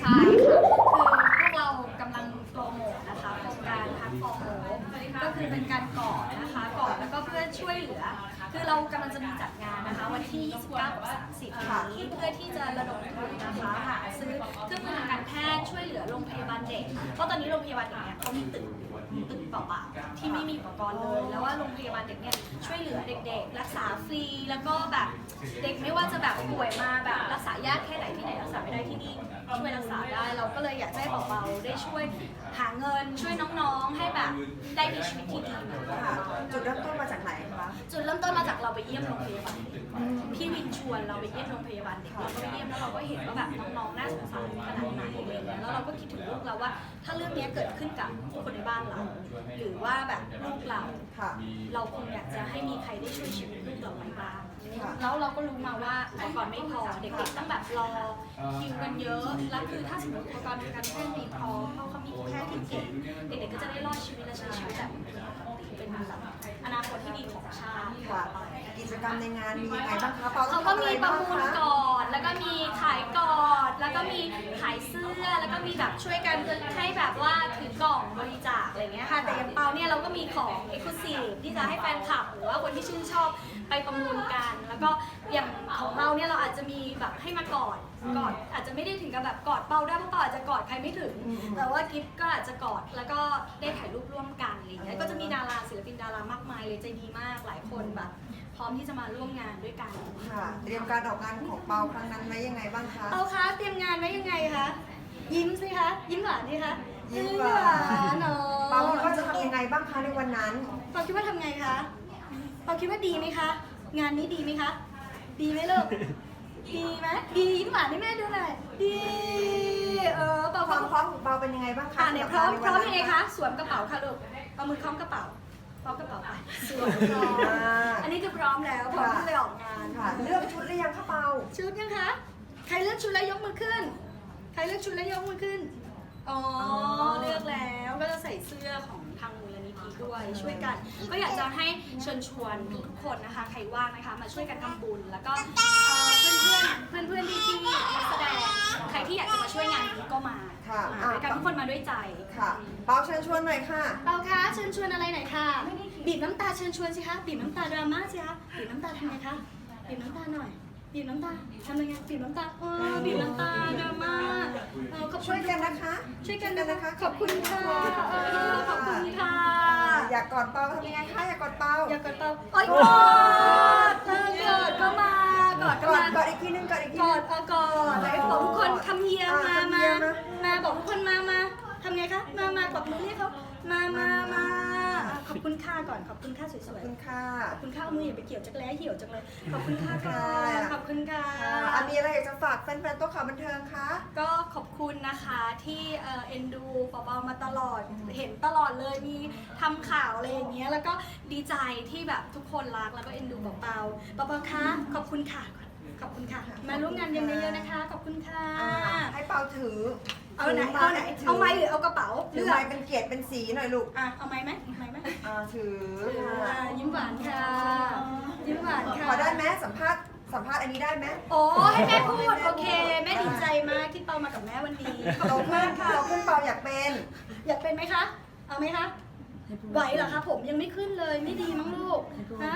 ใช่ค่ะ คือพวกเรากำลังโปรโมทนะคะโครงการพักฟอร์โฮก็คือเป็นการกอดนะคะกอดแล้วก็เพื่อช่วยเหลือ คือเรากำลังจะมีจัดงานนะคะ วันที่ 29กับ30ค่ะเพื่อที่จะระดมทุนนะคะหาซื้อเครื่องมือทางการแพทย์ช่วยเหลือโรงพยาบาล เด็ก เพราะตอนนี้โรงพยาบาลเด็กเนี่ยเขามีตึกตึกเปล่าๆที่ไม่มีอุปกรณ์เลย แล้วว่าโรงพยาบาลเด็กเนี่ยช่วยเหลือเด็กๆ รักษาฟรี แล้วก็แบบเด็กไม่ว่าจะแบบป่วยมาแบบรักษายากแค่ไหนที่ไหนรักษาไม่ได้ที่นี่ช่วยรักษาได้ เราก็เลยอยากจะให้เบาๆได้ช่วยหาเงินช่วยน้องๆให้แบบได้มีชีวิตที่ดีเหมือนพวกค่ะเราจุดเริ่มต้นมาจากไหนคะจุดเริ่มต้นมาจากเราไปเยี่ยมโรงพยาบาลเด็กพี่วินชวนเราไปเยี่ยมโรงพยาบาลเด็กเราก็ไปเยี่ยมแล้วเราก็เห็นว่าแบบน้องๆน่าสงสารขนาดไหนอะไรเงี้ยแล้วเรา ก็คิดถึงลูกเราว่า ถ้าเรื่องเนี้ยเกิดขึ้นกับคนในบ้านเรา หรือว่าแบบลูกเรา ค่ะ เราคงอยากจะให้มีใครได้ช่วยชีวิตลูกเราไว้บ้าง ค่ะแล้วเราก็รู้มาว่าอุปกรณ์ไม่พอ เด็กๆต้องแบบรอคิวกันเยอะ แล้วคือถ้าสมมติอุปกรณ์ทางการแพทย์มีพร้อมเพราะเขามีแพทย์ที่เก่ง เด็กๆก็จะได้รอดชีวิตและใช้ชีวิตแบบปกติเป็นแบบอนาคตที่ดีของชาติค่ะกิจกรรมในงานมียังไงบ้างคะเปาเขาก็มีประมูลก่อนก่อน แล้วก็มีขายก่อน แล้วก็มีขายเสื้อแล้วก็ มีแบบช่วยกันให้แบบว่าถือกล่องบริจาคอะไรเงี้ยค่ะแต่อย่างเปาเนี่ยเราก็มีของ e x c l u s i v e ที่จะให้แฟนคลับหรือว่าคนที่ชื่นชอบไปประมูลกัน แล้วก็อย่างของเราเนี่ยเราอาจจะมีแบบให้มากอดกอดอาจจะไม่ได้ถึงกับแบบกอดเปาได้เพราะเปาอาจจะกอดใครไม่ถึง แต่ว่ากิฟก็อาจจะกอดแล้วก็ได้ถ่ายรูปร่วมกันอะไรเงี้ยก็จะมีดาราศิลปินดารามากมายเลยใจดีมากหลายคนแบบพร้อมที่จะมาร่วมงานด้วยกันค่ะ เตรียมการออกงานของเปาครั้งนั้นไว้ยังไงบ้างคะเอาคะเตรียมงานไว้ยังไงคะ ยิ้มสิคะ ยิ้มหวานสิคะยิ้มหวาน เนาะเปาคิดว่าจะทำยังไงบ้างคะในวันนั้นเปาคิดว่าทำไงคะเปาคิดว่าดีไหมคะ งานนี้ดีไหมคะ ดีไหมลูก ดีไหมดียิ้มหวานให้แม่ดูหน่อย ดี เออเปาความเปาพร้อมของเปาเป็นยังไงบ้างคะอะเนี่ยพร้อมสำหพร้อมในยังวัไงนนั้นคะ สวมกระเป๋าค่ะลูก เอามือคล้องกระเป๋าคล้องกระเป๋าไปสวมพร้อมอ่าอันนี้คือพร้อมแล้วพร้อมที่จะออกงานค่ะ เลือกชุดหรือยังคะเปา ชุดยังคะ ใครเลือกชุดแล้วยกมือขึ้น ใครเลือกชุดแล้วยกมือขึ้น อ๋อเลือกแล้วก็จะใส่เสื้อของทางมูลนิธิด้วยช่วยกัน ก็อยากจะให้เชิญชวนทุกๆคนนะคะ ใครว่างนะคะ มาช่วยกันทำบุญแล้วก็เอ่อเพื่อนๆเพื่อนๆที่ที่นักแสดงใครที่อยากจะมาช่วยงานนี้ก็มาค่ะมาด้วยกันทุกคนมาด้วยใจค่ะเปาเชิญชวนหน่อยค่ะ เปาคะเชิญชวนอะไรหน่อยค่ะบีบน้ำตาเชิญชวนสิคะบีบน้ำตาดราม่าสิคะบีบน้ำตาทำไงคะบีบน้ำตาหน่อยบีบน้ำตาทำยังไงบีบน้ำตาเออบีบน้ำตาดราม่าเออขอบคุ ช่วยณกันนะคะ ช่วยกันนะคะ ขอบคุณค่ะเออขอบคุณค่ะ อยากกอดเปาทำยังไงคะอยากกอดเปาอยากกอดเปาโอ๊ยกอดเออกอดก็มากอดกก็อมาดกอดอีกทีนึงกอดอีกทีกอนึดงเอากอดแล้วบอกทุกคนคำเฮียมาอ่ามาคำเฮียมามาบอกทุกคนมามาทำไงคะมามากดมือเรียกเขามามามาขอบคุณค่ะก่อนขอบคุณค่ะสขอบวยคุณค่ะๆขอบคุณค่ะเอามืออย่าไปเกี่ยวจักแร้เหี่ยวจังเลยขอบคุณค่ะค่ะค่ะขอบคุณค่ะค่ะอันมีอะไรอยากจะฝากแฟนๆโตัวข่าวบันเทิงคะ ก็ขอบคุณนะคะที่เอ่อเอ็นดูเปาๆมาตลอดเห็นตลอดเลยมีทำข่าวอะไรอย่างเงี้ยแล้วก็ดีใจที่แบบทุกคนรักแล้วก็เอ็นดูเปาๆเปาๆคะขอบคุณค่ะ ขอบคุณค่ะ มาร่วมงานกันเยอะๆนะคะ ขอบคุณค่ะ อ่าให้เปาถือเอาไหนถืเอาไหนถืเอาไม้หรือเอากระเป๋าถือเลือกไม้เป็นเกียรติเป็นสีหน่อยลูกอะเอาไม้ไหมไม้ไหมอ่าถืออ่าค่ะยิ้มหวานค่ะยิ้มหวานค่ะ ขอได้ไหมสัมภาษณ์ สัมภาษณ์อันนี้ได้ไหมโอ้ให้แม่พูดโอเค แม่ดีใจมากที่เปามากับแม่วันนี้ ขอบโตคุณขึ้มานกค่ะโตขึ้นเปาอยากเป็น อยากเป็นไหมคะ เอาไหมคะ ไหวเหรอคะผมยังไม่ขึ้นเลยไม่ดีมั้งลูกฮะ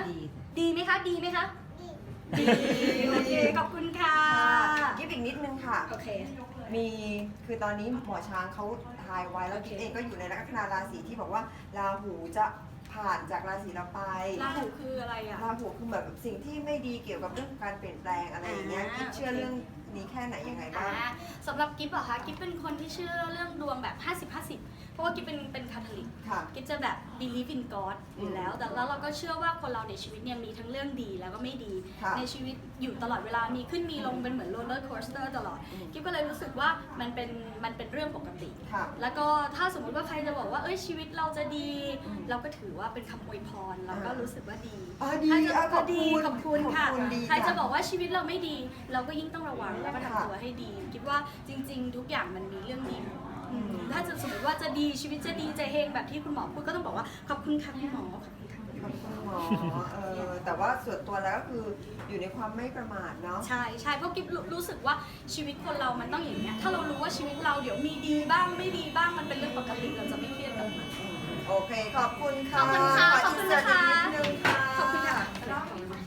ดีไหมคะ ดีไหมคะ ดีโอเคขอบคุณค่ะกิฟอีกนิดนึงค่ะ โอเค มีคือตอนนี้หมอช้างเขาทายไว้แล้วกิฟเองก็อยู่ในลัคนาราศีที่บอกว่าราหูจะ ผ่านจากราศีเราไปลาหูคืออะไรอะ ราหูคือแบบสิ่งที่ไม่ดีเกี่ยวกับเรื่องการเปลี่ยนแปลงอะไรอย่างเงี้ยอ่ากิฟเชื่อเรื่องนี้แค่ไหนยังไงบ้างอ่าสำหรับกิฟต์เหรอคะกิฟเป็นคนที่เชื่อเรื่องดวงแบบ 50-50 เพราะว่ากิฟเป็นเป็นคาทอลิก ค่ะ กิฟจะแบบ believe in God อยู่แล้ว แต่แล้วเราก็เชื่อว่าคนเราในชีวิตเนี่ยมีทั้งเรื่องดีแล้วก็ไม่ดี ค่ะในชีวิตอยู่ตลอดเวลา มีขึ้นมีลงเป็นเหมือนโรลเลอร์โคสเตอร์ตลอด อืม กิฟก็เลยรู้สึกว่ามันเป็นมันเป็นเรื่องปกติ ค่ะ แล้วก็ถ้าสมมุติว่าใครจะบอกว่า เอ้ยชีวิตเราจะดี อืมเราก็ถือว่าเป็นคำอวยพร เราก็รู้สึกว่าดีอ๋อดีถ้าจะอะขอบดีคุณขอบคุณค่ะ ขอบคุณดีใครจะจ้ะบอกว่าชีวิตเราไม่ดี เราก็ยิ่งต้องระวังแล้วก็ค่ะทำตัวให้ดี คิดว่าจริง ๆ ทุกอย่างมันมีเรื่องดีหมดอืมถ้าจะสมมติว่าจะดีชีวิตจะดีจะเฮงแบบที่คุณหมอพูดก็ต้องบอกว่าขอบคุณค่ะคุณหมอขอบคุณค่ะขอบคุณหมอเออแต่ว่าส่วนตัวแล้วก็คืออยู่ในความไม่ประมาทเนาะ ใช่ใช่เพราะกิ๊บรู้รู้สึกว่าชีวิตคนเรามันต้องอย่างเงี้ยถ้าเรารู้ว่าชีวิตเราเดี๋ยวมีดีบ้างไม่ดีบ้างมันเป็นเรื่องปกติเราจะไม่เครียดกับมัน โอเค ขอบคุณขค่ะอบคุณ